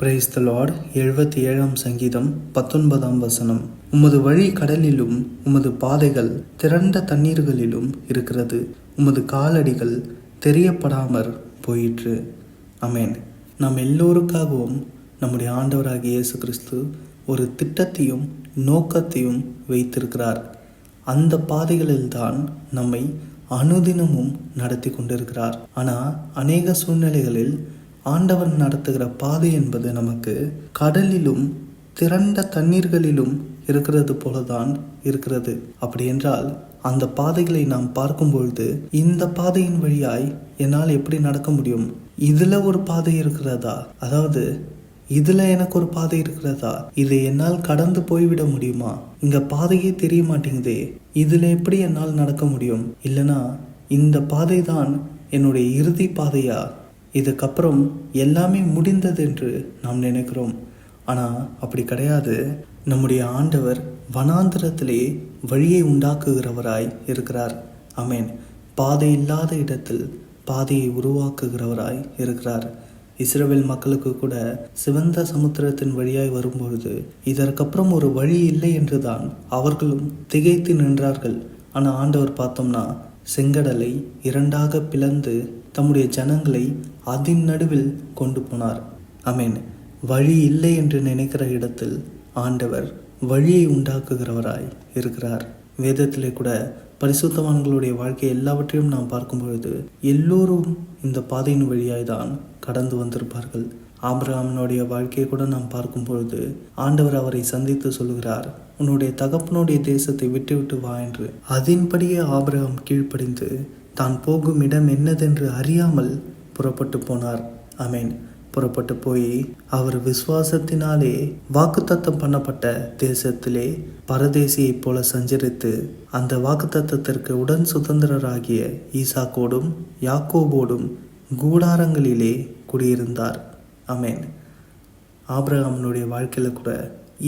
Praise the Lord எழுபத்தி ஏழாம் சங்கீதம் பத்தொன்பதாம் வசனம். உமது வழி கடலிலும் உமது பாதைகள் திரண்ட தண்ணீர்களிலும் இருக்கிறது. உமது காலடிகள் தெரியப்படாமற் போயிற்று. அமேன் நாம் எல்லோருக்காகவும் நம்முடைய ஆண்டவராகிய இயேசு கிறிஸ்து ஒரு திட்டத்தையும் நோக்கத்தையும் வைத்திருக்கிறார். அந்த பாதைகளில்தான் நம்மை அனுதினமும் நடத்தி கொண்டிருக்கிறார். ஆனால் அநேக சூழ்நிலைகளில் ஆண்டவர் நடத்துகிற பாதை என்பது நமக்கு கடலிலும் திரண்ட தண்ணீர்களிலும் இருக்கிறது போலதான் இருக்கிறது. அப்படி என்றால் அந்த பாதைகளை நாம் பார்க்கும் பொழுது இந்த பாதையின் வழியாய் என்னால் எப்படி நடக்க முடியும்? இதுல ஒரு பாதை இருக்கிறதா? அதாவது இதுல எனக்கு ஒரு பாதை இருக்கிறதா? இதை என்னால் கடந்து போய்விட முடியுமா? இங்க பாதையே தெரிய மாட்டேங்குதே. இதுல எப்படி என்னால் நடக்க முடியும்? இல்லைனா இந்த பாதை தான் என்னுடைய இறுதி பாதையா? இதுக்கப்புறம் எல்லாமே முடிந்தது என்று நாம் நினைக்கிறோம். ஆனால் அப்படி கிடையாது. நம்முடைய ஆண்டவர் வனாந்திரத்திலே வழியை உண்டாக்குகிறவராய் இருக்கிறார். அமேன் பாதை இல்லாத இடத்தில் பாதையை உருவாக்குகிறவராய் இருக்கிறார். இஸ்ரேல் மக்களுக்கு கூட சிவந்த சமுத்திரத்தின் வழியாய் வரும்பொழுது இதற்கப்புறம் ஒரு வழி இல்லை என்றுதான் அவர்களும் திகைத்து நின்றார்கள். ஆனால் ஆண்டவர் பார்த்தோம்னா செங்கடலை இரண்டாக பிளந்து தம்முடைய ஜனங்களை அதன் நடுவில் கொண்டு போனார். அமேன் வழி இல்லை என்று நினைக்கிற இடத்தில் ஆண்டவர் வழியை உண்டாக்குகிறவராய் இருக்கிறார். வேதத்திலே கூட பரிசுத்தவான்களுடைய வாழ்க்கை எல்லாவற்றையும் நாம் பார்க்கும் பொழுது எல்லோரும் இந்த பாதையின் வழியாய் தான் கடந்து வந்திருப்பார்கள். ஆபிரகாமனுடைய வாழ்க்கையை கூட நாம் பார்க்கும் பொழுது ஆண்டவர் அவரை சந்தித்து சொல்கிறார் உன்னுடைய தகப்பனுடைய தேசத்தை விட்டுவிட்டு வா என்று. அதன்படியே ஆபிரகாம் கீழ்ப்படிந்து தான் போகும் இடம் என்னதென்று அறியாமல் புறப்பட்டு போனார். அமேன் புறப்பட்டு போய் அவர் விசுவாசத்தினாலே வாக்குத்தத்தம் பண்ணப்பட்ட தேசத்திலே பரதேசியைப் போல சஞ்சரித்து அந்த வாக்குத்தத்தத்திற்கு உடன் சுதந்திரராகிய ஈசாக்கோடும் யாக்கோபோடும் கூடாரங்களிலே குடியிருந்தார். அமேன் ஆபிரகாமனுடைய வாழ்க்கையில் கூட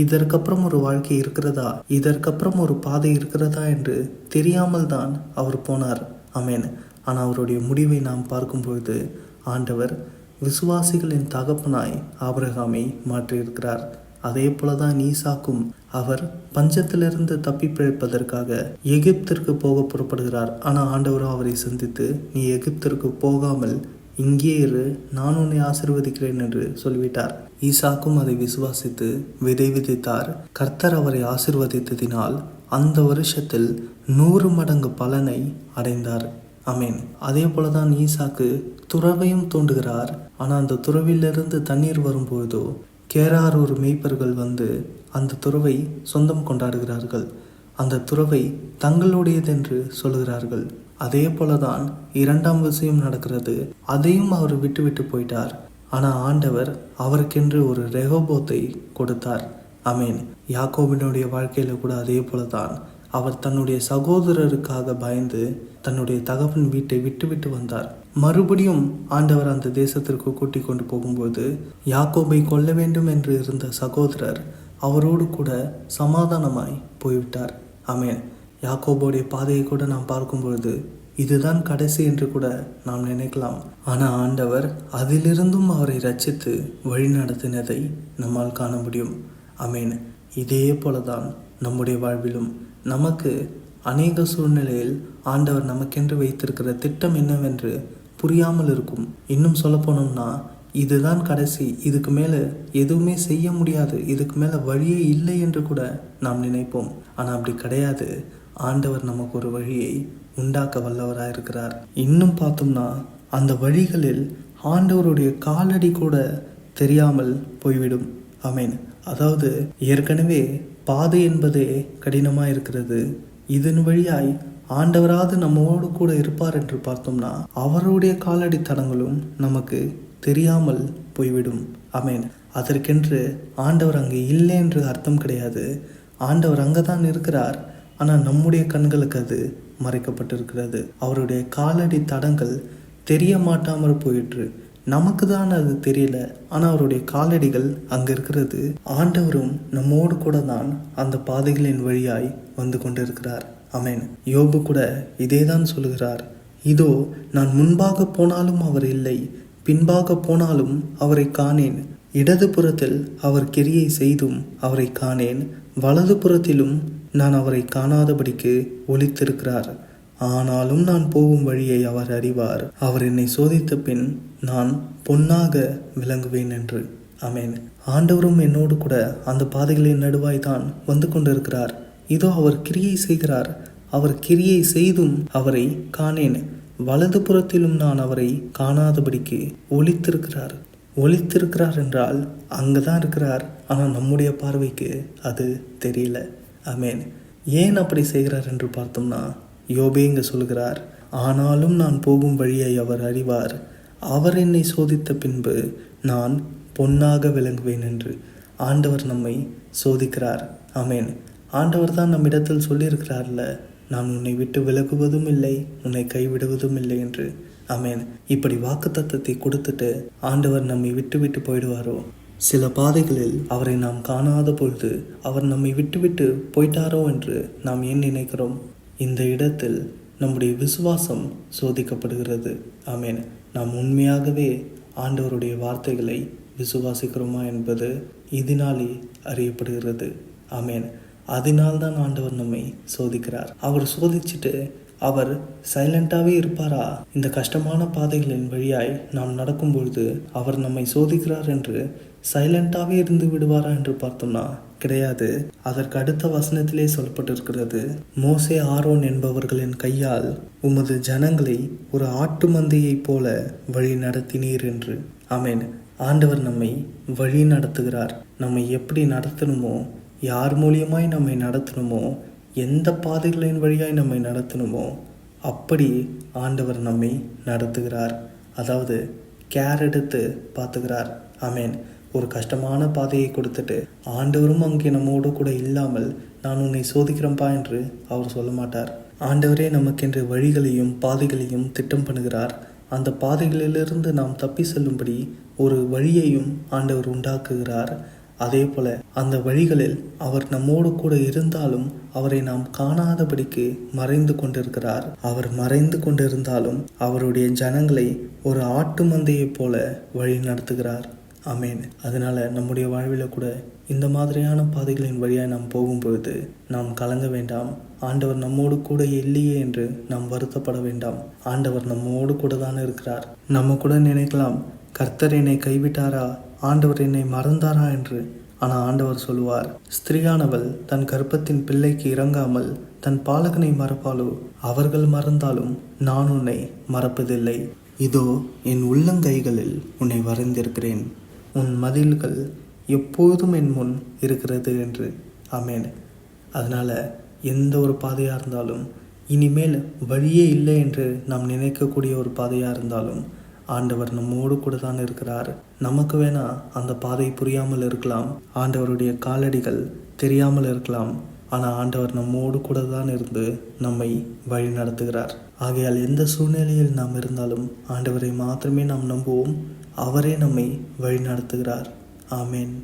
இதற்கப்புறம் ஒரு வாழ்க்கை இருக்கிறதா? இதற்கப்புறம் ஒரு பாதை இருக்கிறதா என்று தெரியாமல் தான் அவர் போனார். அமேன் ஆனால் அவருடைய முடிவை நாம் பார்க்கும்பொழுது ஆண்டவர் விசுவாசிகளின் தகப்பனாய் ஆபிரகாமை மாற்றியிருக்கிறார். அதே போலதான் ஈசாக்கும் அவர் பஞ்சத்திலிருந்து தப்பி பிழைப்பதற்காக எகிப்திற்கு போக புறப்படுகிறார். ஆனால் ஆண்டவரும் அவரை சந்தித்து நீ எகிப்திற்கு போகாமல் இங்கே இரு நான் உன்னை ஆசிர்வதிக்கிறேன் என்று சொல்லிவிட்டார். ஈசாக்கும் அதை விசுவாசித்து விதை விதைத்தார். கர்த்தர் அவரை ஆசிர்வதித்ததினால் அந்த வருஷத்தில் நூறு மடங்கு பலனை அடைந்தார். அமேன் அதே போல தான் ஈசாக்கு துறவையும் தோண்டுகிறார். ஆனால் அந்த துறவிலிருந்து தண்ணீர் வரும்பொழுதோ கேராரூர் மெய்ப்பர்கள் வந்து அந்த துறவை சொந்தம் கொண்டாடுகிறார்கள். அந்த துறவை தங்களுடையதென்று சொல்லுகிறார்கள் அதே போலதான் இரண்டாம் விஷயம் நடக்கிறது. அதையும் அவர் விட்டுவிட்டு போயிட்டார். ஆனால் ஆண்டவர் அவருக்கென்று ஒரு ரெகோபோத்தை கொடுத்தார். அமீன் யாக்கோபினுடைய வாழ்க்கையில கூட அதே போல தான் அவர் தன்னுடைய சகோதரருக்காக பயந்து தன்னுடைய தகவன் வீட்டை விட்டு விட்டு வந்தார். மறுபடியும் ஆண்டவர் அந்த தேசத்திற்கு கூட்டிக் கொண்டு போகும்போது யாக்கோபை கொல்ல வேண்டும் என்று இருந்த சகோதரர் அவரோடு கூட சமாதானமாய் போய்விட்டார். அமேன் யாக்கோபோடைய பாதையை கூட நாம் பார்க்கும்பொழுது இதுதான் கடைசி என்று கூட நாம் நினைக்கலாம். ஆனால் ஆண்டவர் அதிலிருந்தும் அவரை ரச்சித்து வழிநடத்தினதை நம்மால் காண முடியும். அமேன். இதே போல தான் நம்முடைய வாழ்விலும் நமக்கு அநேக சூழ்நிலையில் ஆண்டவர் நமக்கென்று வைத்திருக்கிற திட்டம் என்னவென்று புரியாமல் இருக்கும். இன்னும் சொல்ல போனோம்னா இதுதான் கடைசி. இதுக்கு மேலே எதுவுமே செய்ய முடியாது. இதுக்கு மேலே வழியே இல்லை என்று கூட நாம் நினைப்போம். ஆனால் அப்படி கிடையாது. ஆண்டவர் நமக்கு ஒரு வழியை உண்டாக்க வல்லவராக இருக்கிறார் இன்னும் பார்த்தோம்னா அந்த வழிகளில் ஆண்டவருடைய காலடி கூட தெரியாமல் போய்விடும். அமேன். அதாவது ஏற்கனவே பாதை என்பதே கடினமாக இருக்கிறது இதன் வழியாய் ஆண்டவராது நம்மோடு கூட இருப்பார் என்று பார்த்தோம்னா அவருடைய காலடி தடங்களும் நமக்கு தெரியாமல் போய்விடும். அமேன் அதற்கென்று ஆண்டவர் அங்கே இல்லை என்று அர்த்தம் கிடையாது. ஆண்டவர் அங்கே தான் இருக்கிறார். ஆனால் நம்முடைய கண்களுக்கு அது மறைக்கப்பட்டிருக்கிறது. அவருடைய காலடி தடங்கள் தெரிய மாட்டாமல் போயிற்று. நமக்கு தான் அது தெரியல. ஆனால் அவருடைய காலடிகள் அங்கே இருக்கிறது. ஆண்டவரும் நம்மோடு கூட தான் அந்த பாதைகளின் வழியாய் வந்து கொண்டிருக்கிறார். அமேன் யோபு கூட இதே தான் சொல்லுகிறார். இதோ நான் முன்பாக போனாலும் அவர் இல்லை பின்பாக போனாலும் அவரை காணேன். இடது புறத்தில் அவர் கிரியை செய்தும் அவரை காணேன். வலது புறத்திலும் நான் அவரை காணாதபடிக்கு ஒழித்திருக்கிறார் ஆனாலும் நான் போகும் வழியை அவர் அறிவார். அவர் என்னை சோதித்த பின் நான் பொன்னாக விளங்குவேன் என்று. அமேன் ஆண்டவரும் என்னோடு கூட அந்த பாதைகளின் நடுவாய் தான் வந்து கொண்டிருக்கிறார். இதோ அவர் கிரியை செய்கிறார். அவர் கிரியை செய்தும் அவரை காணேன். வலது புறத்திலும் நான் அவரை காணாதபடிக்கு ஒழித்திருக்கிறார் ஒழித்திருக்கிறார் என்றால் அங்கே தான் இருக்கிறார். ஆனால் நம்முடைய பார்வைக்கு அது தெரியல. அமேன் ஏன் அப்படி செய்கிறார் என்று பார்த்தோம்னா யோபே இங்கே சொல்கிறார் ஆனாலும் நான் போகும் வழியை அவர் அறிவார். அவர் என்னை சோதித்த பின்பு நான் பொன்னாக விளங்குவேன் என்று ஆண்டவர் நம்மை சோதிக்கிறார். அமேன் ஆண்டவர் தான் நம்மிடத்தில் சொல்லியிருக்கிறார்ல நான் உன்னை விட்டு விலகுவதும் இல்லை உன்னை கைவிடுவதும் இல்லை என்று. அமேன் இப்படி வாக்குத்தத்தத்தை கொடுத்துட்டு ஆண்டவர் நம்மை விட்டு விட்டு போயிடுவாரோ? சில பாதைகளில் அவரை நாம் காணாத பொழுது அவர் நம்மை விட்டுவிட்டு போயிட்டாரோ என்று நாம் ஏன் நினைக்கிறோம்? இந்த இடத்தில் நம்முடைய விசுவாசம் சோதிக்கப்படுகிறது. ஆமேன். நாம் உண்மையாகவே ஆண்டவருடைய வார்த்தைகளை விசுவாசிக்கிறோமா என்பது இதனாலே அறியப்படுகிறது. ஆமேன். அதனால்தான் ஆண்டவர் நம்மை சோதிக்கிறார். அவர் சோதிச்சுட்டு அவர் சைலண்டாகவே இருப்பாரா? இந்த கஷ்டமான பாதைகளின் வழியாய் நாம் நடக்கும்பொழுது அவர் நம்மை சோதிக்கிறார் என்று சைலண்டாகவே இருந்து விடுவாரா என்று பார்த்தோம்னா கிடையாது. அதற்கு அடுத்த வசனத்திலே சொல்லப்பட்டிருக்கிறது மோசே ஆரோன் என்பவர்களின் கையால் உமது ஜனங்களை ஒரு ஆட்டு மந்தையைப் போல வழி நடத்தினீர் என்று. ஆமேன். ஆண்டவர் நம்மை வழி நடத்துகிறார். நம்மை எப்படி நடத்தணுமோ யார் மூலியமாய் நம்மை நடத்தணுமோ எந்த பாதைகளின் வழியாய் நம்மை நடத்தணுமோ அப்படி ஆண்டவர் நம்மை நடத்துகிறார். அதாவது கேர் எடுத்து பார்த்துக்கிறார் ஆமேன். ஒரு கஷ்டமான பாதையை கொடுத்துட்டு ஆண்டவரும் அங்கே நம்மோடு கூட இல்லாமல் நான் உன்னை சோதிக்கிறேன்ப்பா என்று அவர் சொல்ல மாட்டார். ஆண்டவரே நமக்கென்று வழிகளையும் பாதைகளையும் திட்டம் பண்ணுகிறார். அந்த பாதைகளிலிருந்து நாம் தப்பி செல்லும்படி ஒரு வழியையும் ஆண்டவர் உண்டாக்குகிறார். அதே போல அந்த வழிகளில் அவர் நம்மோடு கூட இருந்தாலும் அவரை நாம் காணாதபடிக்கு மறைந்து கொண்டிருக்கிறார். அவர் மறைந்து கொண்டிருந்தாலும் அவருடைய ஜனங்களை ஒரு ஆட்டு மந்தையைப் போல வழி நடத்துகிறார் அமேன் அதனால நம்முடைய வாழ்வில் கூட இந்த மாதிரியான பாதைகளின் வழியாக நாம் போகும்பொழுது நாம் கலங்க வேண்டாம். ஆண்டவர் நம்மோடு கூட இல்லையே என்று நாம் வருத்தப்பட வேண்டாம். ஆண்டவர் நம்மோடு கூட தான் இருக்கிறார். நம்ம கூட நினைக்கலாம் கர்த்தர் என்னை கைவிட்டாரா? ஆண்டவர் என்னை மறந்தாரா? என்று. ஆனால் ஆண்டவர் சொல்லுவார் ஸ்திரீயானவள் தன் கர்ப்பத்தின் பிள்ளைக்கு இறங்காமல் தன் பாலகனை மறப்பாலோ அவர்கள் மறந்தாலும் நான் உன்னை மறப்பதில்லை. இதோ என் உள்ளங்கைகளில் உன்னை வரைந்திருக்கிறேன். உன் மதில்கள் எப்போதும் என் முன் இருக்கிறது என்று. ஆமேன். அதனால் எந்த ஒரு பாதையாக இருந்தாலும் இனிமேல் வழியே இல்லை என்று நாம் நினைக்கக்கூடிய ஒரு பாதையாக இருந்தாலும் ஆண்டவர் நம்மோடு கூட தான் இருக்கிறார். நமக்கு வேணா அந்த பாதை புரியாமல் இருக்கலாம். ஆண்டவருடைய காலடிகள் தெரியாமல் இருக்கலாம். ஆனால் ஆண்டவர் நம்மோடு கூட தான் இருந்து நம்மை வழி நடத்துகிறார். ஆகையால் எந்த சூழ்நிலையில் நாம் இருந்தாலும் ஆண்டவரை மாத்திரமே நாம் நம்புவோம். அவரே நம்மை வழிநடத்துகிறார். ஆமேன்.